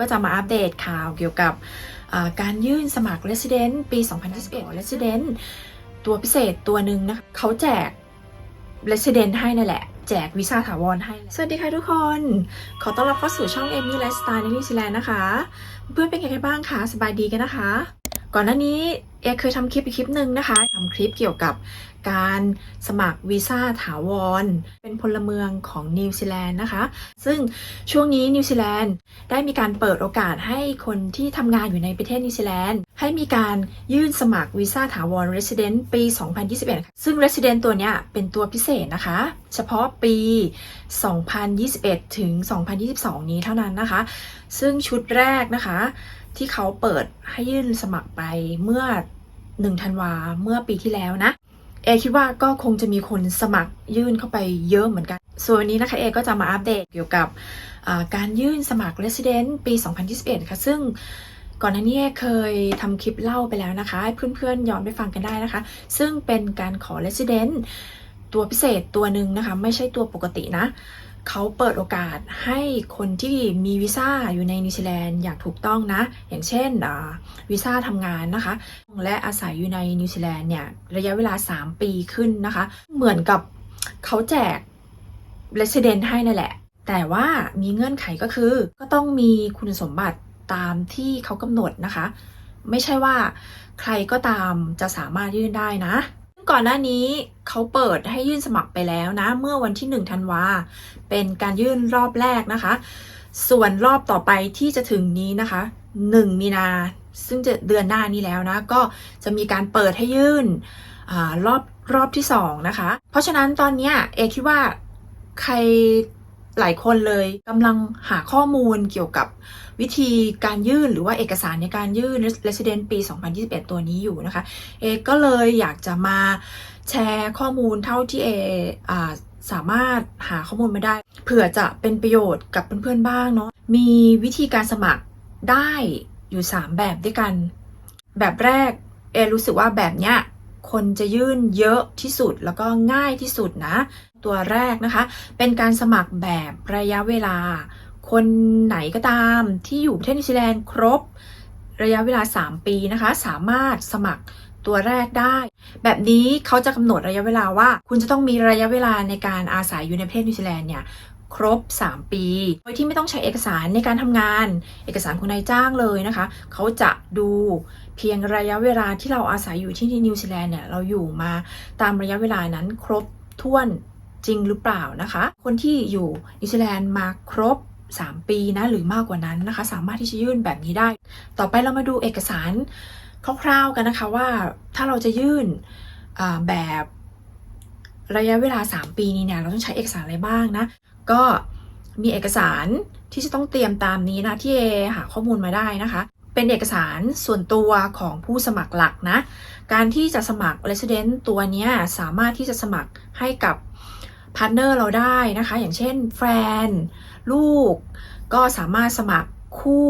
ก็จะมาอัปเดตข่าวเกี่ยวกับการยื่นสมัคร Resident ปี 2021 Resident ตัวพิเศษตัวหนึ่งนะคะเขาแจก Resident ให้นั่นแหละแจกวีซ่าถาวรให้ สวัสดีค่ะทุกคน ขอต้อนรับเข้าสู่ช่องเอมี่ไลฟ์สไตล์ในนิวซีแลนด์นะคะ เพื่อนเป็นไงกันบ้างคะ สบายดีกันนะคะ ก่อนหน้านี้เอเคยทำคลิปอีกคลิปหนึ่งนะคะทำคลิปเกี่ยวกับการสมัครวีซ่าถาวร เป็นพลเมืองของนิวซีแลนด์นะคะ ซึ่งช่วงนี้นิวซีแลนด์ได้มีการเปิดโอกาสให้คนที่ทำงานอยู่ในประเทศนิวซีแลนด์ ให้มีการยื่นสมัครวีซ่าถาวร Resident ปี 2021 ซึ่ง Resident ตัวเนี้ยเป็นตัวพิเศษนะคะ เฉพาะปี 2021 ถึง 2022 นี้เท่านั้นนะคะ ซึ่งชุดแรกนะคะ ที่เขาเปิดให้ยื่นสมัครไปเมื่อ1ธันวาเมื่อปีที่แล้วนะเอคิดว่าก็คงจะมีคนสมัครยื่นเข้าไปเยอะเหมือนกัน ส่วนวันนี้นะคะเอก็จะมาอัปเดตเกี่ยวกับการยื่นสมัคร Resident ปี 2021 ค่ะ ซึ่งก่อนหน้านี้เอเคยทำคลิปเล่าไปแล้วนะคะ ให้เพื่อนๆย้อนไปฟังกันได้นะคะ ซึ่งเป็นการขอ Resident ตัวพิเศษตัวหนึ่งนะคะ ไม่ใช่ตัวปกตินะ เขาเปิดโอกาสให้คนที่มีวีซ่าอยู่ในนิวซีแลนด์อย่างถูกต้องนะ อย่างเช่นวีซ่าทำงานนะคะ และอาศัยอยู่ในนิวซีแลนด์เนี่ยระยะเวลา 3 ปีขึ้นนะคะ เหมือนกับเขาแจก Resident ให้นั่นแหละ แต่ว่ามีเงื่อนไขก็คือ ก็ต้องมีคุณสมบัติตามที่เขากำหนดนะคะ ไม่ใช่ว่าใครก็ตามจะสามารถยื่นได้นะ ก่อนหน้านี้เขาเปิดให้ยื่นสมัครไปแล้วนะ เมื่อวันที่1ธันวาเป็นการยื่นรอบแรกนะคะ ส่วนรอบต่อไปที่จะถึงนี้นะคะ 1 มีนาซึ่งจะเดือนหน้านี้แล้วนะ ก็จะมีการเปิดให้ยื่นอรอบรอบที่ 2 นะคะ เพราะฉะนั้นตอนเนี้ยเอคิดว่าใคร หลายคนเลยกำลังหาข้อมูลเกี่ยวกับวิธีการยื่นหรือว่าเอกสารในการยื่น Resident ปี 2021 ตัวนี้อยู่นะคะ เอก็เลยอยากจะมาแชร์ข้อมูลเท่าที่เออสามารถหาข้อมูลมาได้ เผื่อจะเป็นประโยชน์กับเพื่อนๆบ้างเนาะมีวิธีการสมัครได้อยู่ 3 แบบด้วยกัน แบบแรกเอรู้สึกว่าแบบเนี้ย คนจะยื่นเยอะที่สุดแล้วก็ง่ายที่สุดนะ ตัวแรกนะคะ เป็นการสมัครแบบระยะเวลา คนไหนก็ตามที่อยู่ประเทศนิวซีแลนด์ครบ ระยะเวลา 3 ปีนะคะ สามารถสมัครตัวแรกได้ แบบนี้เขาจะกำหนดระยะเวลาว่า คุณจะต้องมีระยะเวลาในการอาศัยอยู่ในประเทศนิวซีแลนด์เนี่ย ครบ 3 ปี โดยที่ไม่ต้องใช้เอกสารในการทำงาน เอกสารของนายจ้างเลยนะคะ เขาจะดูเพียงระยะเวลาที่เราอาศัยอยู่ที่นิวซีแลนด์เนี่ย เราอยู่มาตามระยะเวลานั้นครบถ้วนจริงหรือเปล่านะคะ คนที่อยู่นิวซีแลนด์มาครบ 3 ปีนะหรือมากกว่านั้นนะคะ สามารถที่จะยื่นแบบนี้ได้ ต่อไปเรามาดูเอกสารคร่าวๆกันนะคะว่าถ้าเราจะยื่นแบบระยะเวลา 3 ปีนี้เนี่ยเราต้องใช้เอกสารอะไรบ้างนะ ก็มีเอกสารที่จะต้องเตรียมตามนี้นะที่เอหาข้อมูลมาได้นะคะ เป็นเอกสารส่วนตัวของผู้สมัครหลักนะ การที่จะสมัคร Resident ตัวนี้สามารถที่จะสมัครให้กับพาร์ทเนอร์เราได้นะคะ อย่างเช่นแฟน ลูก ก็สามารถสมัครคู่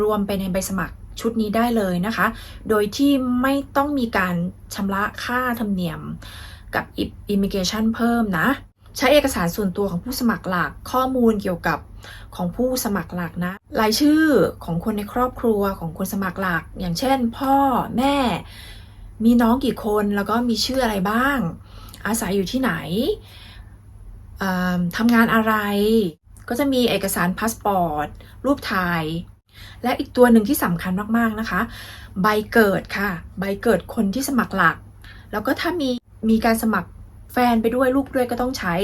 รวมไปในใบสมัครชุดนี้ได้เลยนะคะ โดยที่ไม่ต้องมีการชำระค่าธรรมเนียมกับ Immigration เพิ่มนะ ใช้เอกสารส่วนตัวของผู้สมัครหลัก ข้อมูลเกี่ยวกับของผู้สมัครหลักนะ รายชื่อของคนในครอบครัวของคนสมัครหลัก อย่างเช่น พ่อแม่ มีน้องกี่คนแล้วก็มีชื่ออะไรบ้าง อาศัยอยู่ที่ไหนทำงานอะไร ก็จะมีเอกสารพาสปอร์ต รูปถ่าย และอีกตัวหนึ่งที่สำคัญมาก ๆ นะคะ ใบเกิดค่ะ ใบเกิดคนที่สมัครหลัก แล้วก็ถ้ามีมีการสมัคร แฟนไปด้วยลูกด้วยก็ต้องใช้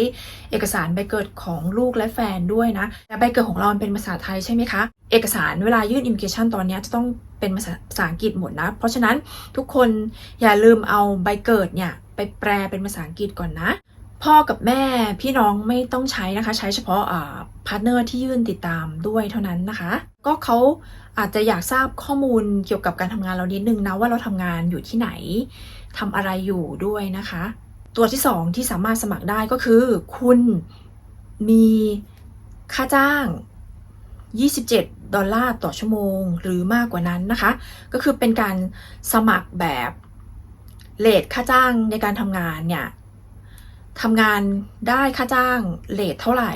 เอกสารใบเกิดของลูกและแฟนด้วยนะแต่ใบเกิดของเราเป็นภาษาไทยใช่ไหมคะ เอกสารเวลายื่นอิมิเกชันตอนนี้จะต้องเป็นภาษาภาษาอังกฤษหมดนะ เพราะฉะนั้นทุกคนอย่าลืมเอาใบเกิดเนี่ยไปแปลเป็นภาษาอังกฤษก่อนนะพ่อกับแม่พี่น้องไม่ต้องใช้นะคะ ใช้เฉพาะพาร์ทเนอร์ที่ยื่นติดตามด้วยเท่านั้นนะคะ ก็เขาอาจจะอยากทราบข้อมูลเกี่ยวกับการทำงานเรานิดนึงนะว่าเราทำงานอยู่ที่ไหนทำอะไรอยู่ด้วยนะคะ ตัวที่2ที่สามารถสมัครได้ก็คือ คุณมีค่าจ้าง 27 ดอลลาร์ต่อชั่วโมงหรือมากกว่านั้นนะคะ ก็คือเป็นการสมัครแบบเลทค่าจ้างในการทำงานเนี่ยทำงานได้ค่าจ้างเลทเท่าไหร่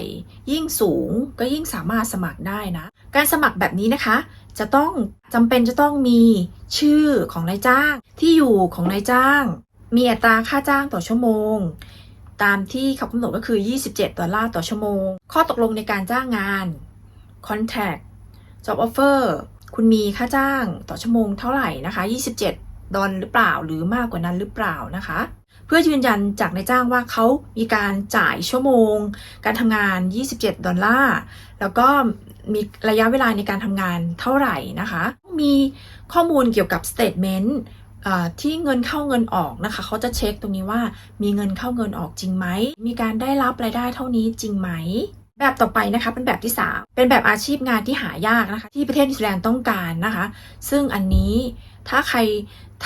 ยิ่งสูงก็ยิ่งสามารถสมัครได้นะ การสมัครแบบนี้นะคะ จะต้องจำเป็นจะต้องมีชื่อของนายจ้างที่อยู่ของนายจ้าง มีอัตราค่าจ้างต่อชั่วโมง ตามที่เขากำหนดก็คือ 27 ดอลลาร์ต่อชั่วโมง ข้อตกลงในการจ้างงาน contract job offer คุณมีค่าจ้างต่อชั่วโมงเท่าไหร่นะคะ 27 ดอลหรือเปล่า หรือมากกว่านั้นหรือเปล่านะคะ เพื่อยืนยันจากนายจ้างว่าเขามีการจ่ายชั่วโมง การทำงาน 27 ดอลลาร์ แล้วก็มีระยะเวลาในการทำงานเท่าไหร่นะคะ มีข้อมูลเกี่ยวกับ statement ที่เงินเข้าเงินออกนะคะเขาจะเช็คตรงนี้ว่ามีเงินเข้าเงินออกจริงไหม มีการได้รับรายได้เท่านี้จริงไหม แบบต่อไปนะคะเป็นแบบที่ 3 เป็นแบบอาชีพงานที่หายากนะคะ ที่ประเทศนิวซีแลนด์ต้องการนะคะ ซึ่งอันนี้ถ้าใคร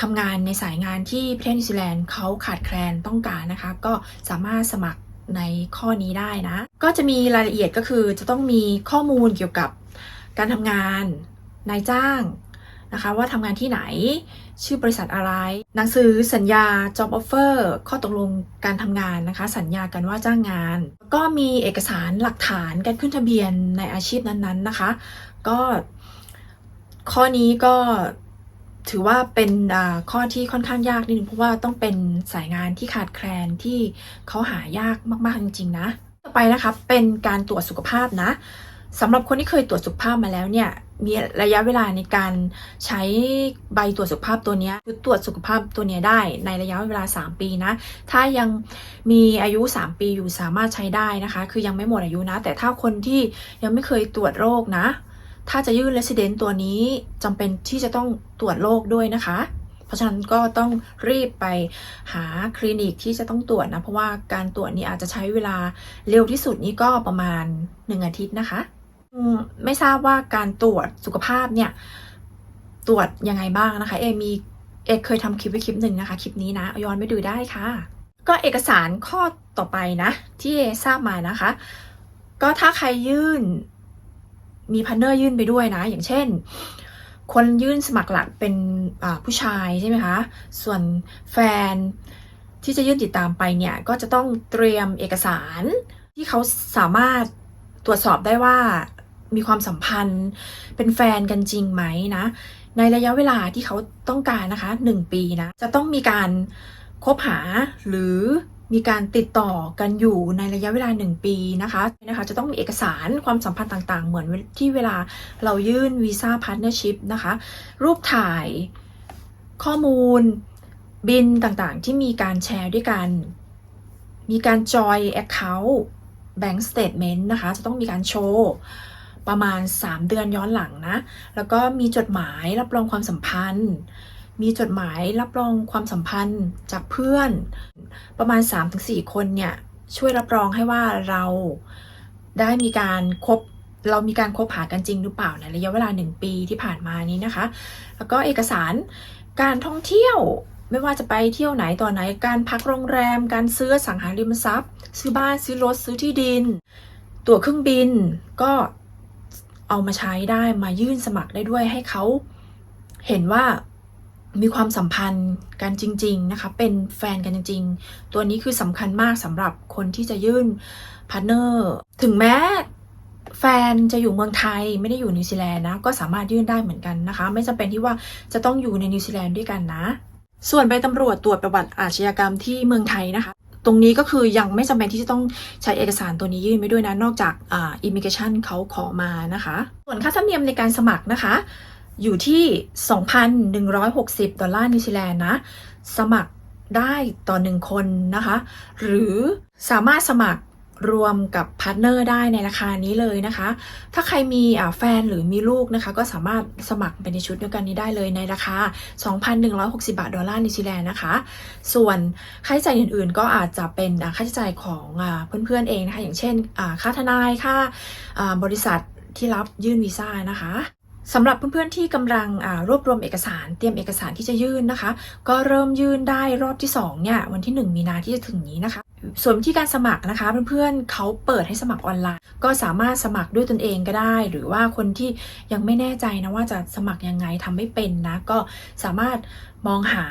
ทำงานในสายงานที่ประเทศนิวซีแลนด์เขาขาดแคลนต้องการนะคะ ก็สามารถสมัครในข้อนี้ได้นะ ก็จะมีรายละเอียดก็คือจะต้องมีข้อมูลเกี่ยวกับการทำงานนายจ้าง นะคะว่าทำงานที่ไหน ชื่อบริษัทอะไร หนังสือสัญญา job offer ข้อตกลงการทำงานนะคะ สัญญากันว่าจ้างงาน ก็มีเอกสารหลักฐานการขึ้นทะเบียนในอาชีพนั้นๆนะคะ ก็ข้อนี้ก็ถือว่าเป็นอ่าข้อที่ค่อนข้างยากนิดนึงเพราะว่าต้องเป็นสายงานที่ขาดแคลนที่เขาหายากมากๆจริงๆนะ ต่อไปนะคะเป็นการตรวจสุขภาพนะสำหรับคนที่เคยตรวจสุขภาพมาแล้วเนี่ย มีระยะเวลาในการใช้ใบตรวจสุขภาพตัวนี้ยคือตรวจสุขภาพตัวนี้ได้ในระยะเวลา 3 ปีนะ ถ้ายังมีอายุ 3 ปีอยู่สามารถใช้ได้นะคะ คือยังไม่หมดอายุนะ แต่ถ้าคนที่ยังไม่เคยตรวจโรคนะ ถ้าจะยื่น Resident ตัวนี้จำเป็นที่จะต้องตรวจโรคด้วยนะคะ เพราะฉะนั้นก็ต้องรีบไปหาคลินิกที่จะต้องตรวจนะ เพราะว่าการตรวจนี้อาจจะใช้เวลาเร็วที่สุดนี่ก็ประมาณ 1 อาทิตย์นะคะ ไม่ทราบว่าการตรวจสุขภาพเนี่ย ตรวจยังไงบ้างนะคะ เอมีเอเคยทำคลิปไว้คลิปหนึ่งนะคะ คลิปนี้นะ ย้อนไปดูได้ค่ะ ก็เอกสารข้อต่อไปนะ ที่เอทราบมานะคะ ก็ถ้าใครยื่น มีพันเนอร์ยื่นไปด้วยนะ อย่างเช่น คนยื่นสมัครหลักเป็นผู้ชายใช่ไหมคะ ส่วนแฟนที่จะยื่นติดตามไปเนี่ย ก็จะต้องเตรียมเอกสารที่เขาสามารถตรวจสอบได้ว่า มีความสัมพันธ์ เป็นแฟนกันจริงไหมนะ ในระยะเวลาที่เขาต้องการนะคะ 1 ปีนะ จะต้องมีการคบหาหรือมีการติดต่อกันอยู่ในระยะเวลา 1 ปีนะคะนะคะ จะต้องมีเอกสารความสัมพันธ์ต่าง ๆ เหมือนที่เวลาเรายื่นวีซ่าพาร์ทเนอร์ชิพนะคะ รูปถ่ายข้อมูลบินต่างๆ ที่มีการแชร์ด้วยกัน มีการจอย Account Bank Statement นะคะ จะต้องมีการโชว์ ประมาณ 3 เดือนย้อนหลังนะ แล้วก็มีจดหมายรับรองความสัมพันธ์ มีจดหมายรับรองความสัมพันธ์จากเพื่อน ประมาณ 3-4 คนเนี่ยช่วยรับรองให้ว่าเราได้มีการคบเรามีการคบหากันจริงหรือเปล่าในระยะเวลา 1 ปีที่ผ่านมานี้นะคะ แล้วก็เอกสารการท่องเที่ยวไม่ว่าจะไปเที่ยวไหนต่อไหน การพักโรงแรม การซื้อสังหาริมทรัพย์ ซื้อบ้านซื้อรถซื้อที่ดิน ตั๋วเครื่องบิน ก็ เอามาใช้ได้มายื่นสมัครได้ด้วยให้เขาเห็นว่ามีความสัมพันธ์กันจริง ๆ นะคะ เป็นแฟนกันจริง ๆ ตัวนี้คือสำคัญมากสำหรับคนที่จะยื่นพาร์ทเนอร์ถึงแม้แฟนจะอยู่เมืองไทยไม่ได้อยู่นิวซีแลนด์นะ ก็สามารถยื่นได้เหมือนกันนะคะ ไม่จำเป็นที่ว่าจะต้องอยู่ในนิวซีแลนด์ด้วยกันนะ ส่วนใบตำรวจตรวจประวัติอาชญากรรมที่เมืองไทยนะคะ ตรงนี้ก็คือยังไม่จำเป็นที่จะต้องใช้เอกสารตัวนี้ยื่นไปด้วยนะ นอกจากอ่าอิมิเกชันเขาขอมานะคะ ส่วนค่าธรรมเนียมในการสมัครนะคะ อยู่ที่ 2,160 ดอลลาร์นิวซีแลนด์นะ สมัครได้ต่อหนึ่งคนนะคะ หรือสามารถสมัคร รวมกับพาร์ทเนอร์ได้ในราคานี้เลยนะคะ ถ้าใครมีแฟนหรือมีลูกนะคะ ก็สามารถสมัครไปในชุดเดียวกันนี้ได้เลยในราคา 2,160 บาทดอลลาร์นิวซีแลนด์นะคะ ส่วนค่าใช้จ่ายอื่นๆ ก็อาจจะเป็นค่าใช้จ่ายของเพื่อนๆเองนะคะ อย่างเช่นค่าทนายค่าบริษัทที่รับยื่นวีซ่านะคะ สำหรับเพื่อนๆที่กำลังรวบรวมเอกสาร เตรียมเอกสารที่จะยื่นนะคะ ก็เริ่มยื่นได้รอบที่2เนี่ยวันที่ 1 มีนาที่จะถึงนี้นะคะ ส่วนวิธีการสมัครนะคะเพื่อนๆเขาเปิดให้สมัครออนไลน์ ก็สามารถสมัครด้วยตนเองก็ได้ หรือว่าคนที่ยังไม่แน่ใจนะว่าจะสมัครยังไงทำไม่เป็นนะก็สามารถมองหา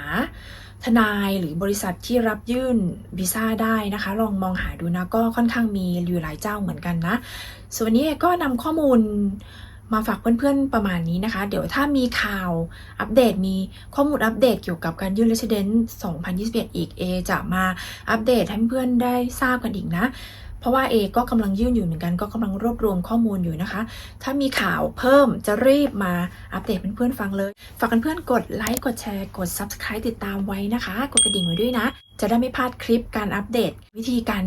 ทนายหรือบริษัทที่รับยื่นวีซ่าได้นะคะ ลองมองหาดูนะก็ค่อนข้างมีอยู่หลายเจ้าเหมือนกันนะส่วนนนี้ก็นำข้อมูล มาฝากเพื่อนๆประมาณนี้นะคะ เดี๋ยวถ้ามีข่าวอัปเดตมีข้อมูลอัปเดตเกี่ยวกับการยื่น Resident 2021 อีกเอจะมาอัปเดตให้เพื่อนได้ทราบกันอีกนะ เพราะว่าเอก็กำลังยื่นอยู่เหมือนกันก็กำลังรวบรวมข้อมูลอยู่นะคะ ถ้ามีข่าวเพิ่มจะรีบมาอัปเดตเพื่อนๆฟังเลย ฝากเพื่อนๆกดไลค์กดแชร์กด Subscribe ติดตามไว้นะคะ กดกระดิ่งไว้ด้วยนะ จะได้ไม่พลาดคลิปการอัปเดต วิธีการ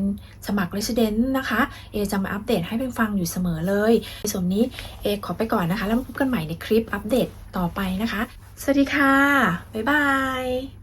สมัคร Resident นะคะ เอจะมาอัปเดตให้เพื่อนฟังอยู่เสมอเลยในส่วนนี้เอขอไปก่อนนะคะ แล้วพบกันใหม่ในคลิปอัปเดตต่อไปนะคะ สวัสดีค่ะ บ๊ายบาย